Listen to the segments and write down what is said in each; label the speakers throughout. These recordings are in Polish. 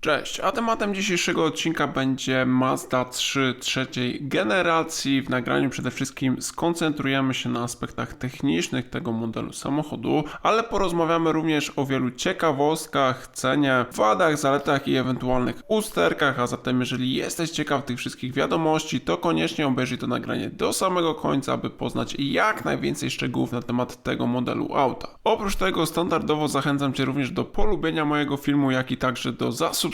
Speaker 1: Cześć, a tematem dzisiejszego odcinka będzie Mazda 3 trzeciej generacji. W nagraniu przede wszystkim skoncentrujemy się na aspektach technicznych tego modelu samochodu, ale porozmawiamy również o wielu ciekawostkach, cenie, wadach, zaletach i ewentualnych usterkach, a zatem jeżeli jesteś ciekaw tych wszystkich wiadomości, to koniecznie obejrzyj to nagranie do samego końca, aby poznać jak najwięcej szczegółów na temat tego modelu auta. Oprócz tego standardowo zachęcam Cię również do polubienia mojego filmu, jak i także do zasubskrybowania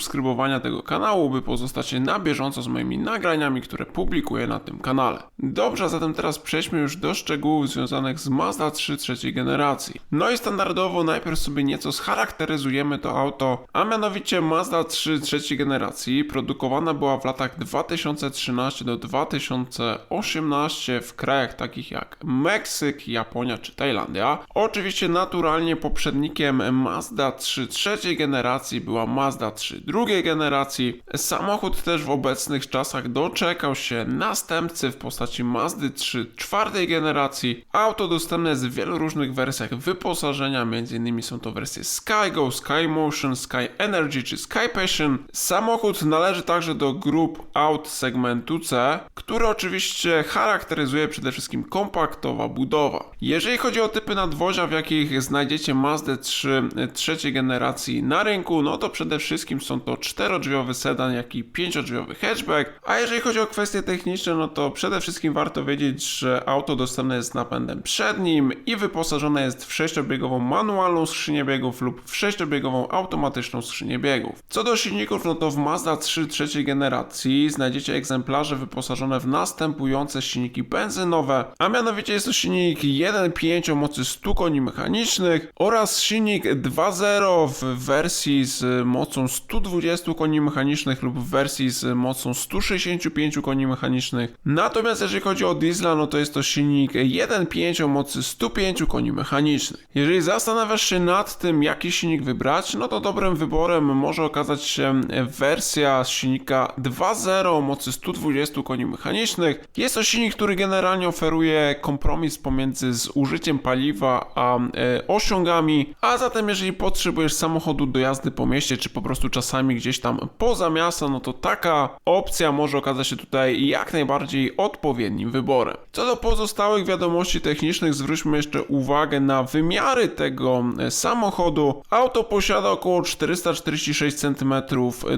Speaker 1: tego kanału, by pozostać na bieżąco z moimi nagraniami, które publikuję na tym kanale. Dobrze, zatem teraz przejdźmy już do szczegółów związanych z Mazda 3 trzeciej generacji. No i standardowo najpierw sobie nieco scharakteryzujemy to auto, a mianowicie Mazda 3 trzeciej generacji produkowana była w latach 2013 do 2018 w krajach takich jak Meksyk, Japonia czy Tajlandia. Oczywiście naturalnie poprzednikiem Mazda 3 trzeciej generacji była Mazda 3 drugiej generacji. Samochód też w obecnych czasach doczekał się następcy w postaci Mazdy 3 czwartej generacji. Auto dostępne jest w wielu różnych wersjach wyposażenia, m.in. są to wersje SkyGo, SkyMotion, Sky Energy czy Sky Passion. Samochód należy także do grup aut segmentu C, który oczywiście charakteryzuje przede wszystkim kompaktowa budowa. Jeżeli chodzi o typy nadwozia, w jakich znajdziecie Mazdę 3 trzeciej generacji na rynku, no to przede wszystkim są to czterodrzwiowy sedan, jak i pięciodrzwiowy hatchback. A jeżeli chodzi o kwestie techniczne, no to przede wszystkim warto wiedzieć, że auto dostępne jest z napędem przednim i wyposażone jest w sześciobiegową manualną skrzynię biegów lub w sześciobiegową automatyczną skrzynię biegów. Co do silników, no to w Mazda 3 trzeciej generacji znajdziecie egzemplarze wyposażone w następujące silniki benzynowe, a mianowicie jest to silnik 1.5 o mocy 100 koni mechanicznych oraz silnik 2.0 w wersji z mocą 120 koni mechanicznych lub w wersji z mocą 165 koni mechanicznych. Natomiast jeżeli chodzi o diesla, no to jest to silnik 1.5 o mocy 105 koni mechanicznych. Jeżeli zastanawiasz się nad tym, jaki silnik wybrać, no to dobrym wyborem może okazać się wersja silnika 2.0 o mocy 120 koni mechanicznych. Jest to silnik, który generalnie oferuje kompromis pomiędzy zużyciem paliwa a e, osiągami, a zatem jeżeli potrzebujesz samochodu do jazdy po mieście, czy po prostu czasami gdzieś tam poza miasto, no to taka opcja może okazać się tutaj jak najbardziej odpowiednim wyborem. Co do pozostałych wiadomości technicznych, zwróćmy jeszcze uwagę na wymiary tego e, samochodu. Auto posiada około 446 cm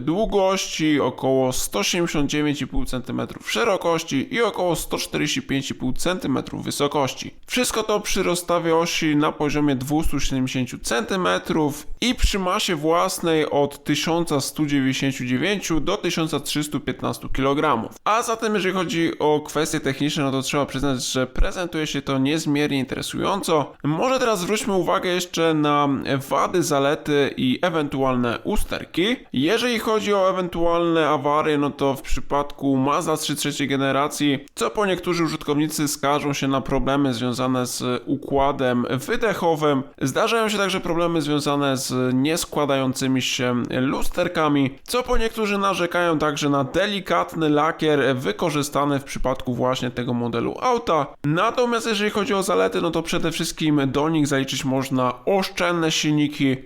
Speaker 1: długości, około 179,5 cm szerokości i około 145,5 cm wysokości. Wszystko to przy rozstawie osi na poziomie 270 cm i przy masie własnej od 1199 do 1315 kg. A zatem jeżeli chodzi o kwestie techniczne, no to trzeba przyznać, że prezentuje się to niezmiernie interesująco. Może teraz zwróćmy uwagę jeszcze na wady, zalety i ewentualne usterki. Jeżeli chodzi o ewentualne awarie, no to w przypadku Mazda 3 trzeciej generacji, co po niektórzy użytkownicy skarżą się na problemy związane z układem wydechowym. Zdarzają się także problemy związane z nieskładającymi się lusterkami, co po niektórzy narzekają także na delikatny lakier wykorzystany w przypadku właśnie tego modelu auta. Natomiast jeżeli chodzi o zalety, no to przede wszystkim do nich zaliczyć można oszczędne silniki,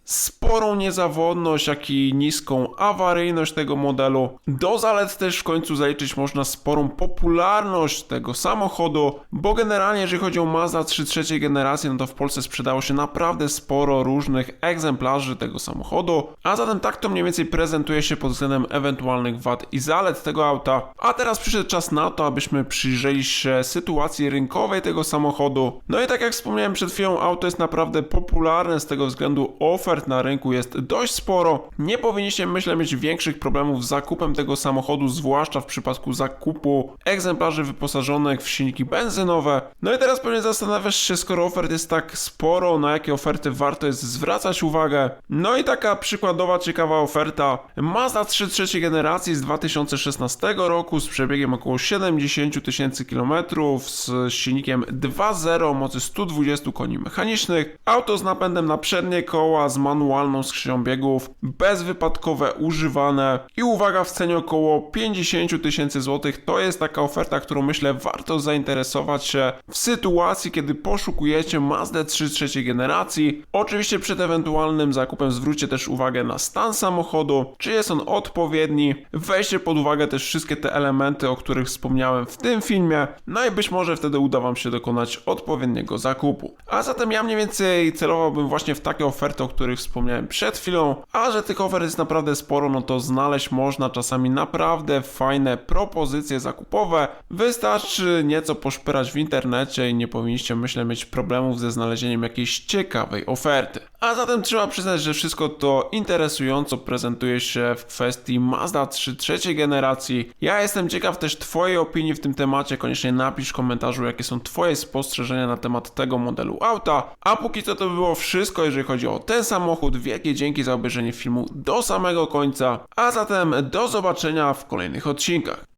Speaker 1: sporą niezawodność, jak i niską awaryjność tego modelu. Do zalet też w końcu zaliczyć można sporą popularność tego samochodu, bo generalnie jeżeli chodzi o Mazda 3 trzeciej generacji, no to w Polsce sprzedało się naprawdę sporo różnych egzemplarzy tego samochodu, a zatem tak to mniej więcej prezentuje się pod względem ewentualnych wad i zalet tego auta. A teraz przyszedł czas na to, abyśmy przyjrzeli się sytuacji rynkowej tego samochodu. No i tak jak wspomniałem przed chwilą, auto jest naprawdę popularne z tego względu ofert na rynku jest dość sporo. Nie powinniście myślę mieć większych problemów z zakupem tego samochodu, zwłaszcza w przypadku zakupu egzemplarzy wyposażonych w silniki benzynowe. No i teraz pewnie zastanawiasz się, skoro ofert jest tak sporo, na jakie oferty warto jest zwracać uwagę. No i taka przykładowa ciekawa oferta Mazda 3 trzeciej generacji z 2016 roku z przebiegiem około 70 tysięcy kilometrów z silnikiem 2.0 o mocy 120 koni mechanicznych, auto z napędem na przednie koła z manualną skrzynią biegów, bezwypadkowe, używane i uwaga w cenie około 50 tysięcy złotych. To jest taka oferta, którą myślę warto zainteresować się w sytuacji, kiedy poszukujecie Mazda 3 trzeciej generacji. Oczywiście przed ewentualnym zakupem zwróćcie też uwagę na stan samochodu, czy jest on odpowiedni. Weźcie pod uwagę też wszystkie te elementy, o których wspomniałem w tym filmie, no i być może wtedy uda Wam się dokonać odpowiedniego zakupu. A zatem ja mniej więcej celowałbym właśnie w takie oferty, o których wspomniałem przed chwilą, a że tych ofert jest naprawdę sporo, no to znaleźć można czasami naprawdę fajne propozycje zakupowe. Wystarczy nieco poszperać w internecie i nie powinniście, myślę, mieć problemów ze znalezieniem jakiejś ciekawej oferty. A zatem trzeba przyznać, że wszystko to interesująco prezentuje się w kwestii Mazda 3 trzeciej generacji. Ja jestem ciekaw też Twojej opinii w tym temacie. Koniecznie napisz w komentarzu, jakie są Twoje spostrzeżenia na temat tego modelu auta. A póki co to by było wszystko, jeżeli chodzi o ten samochód. Wielkie dzięki za obejrzenie filmu do samego końca. A zatem do zobaczenia w kolejnych odcinkach.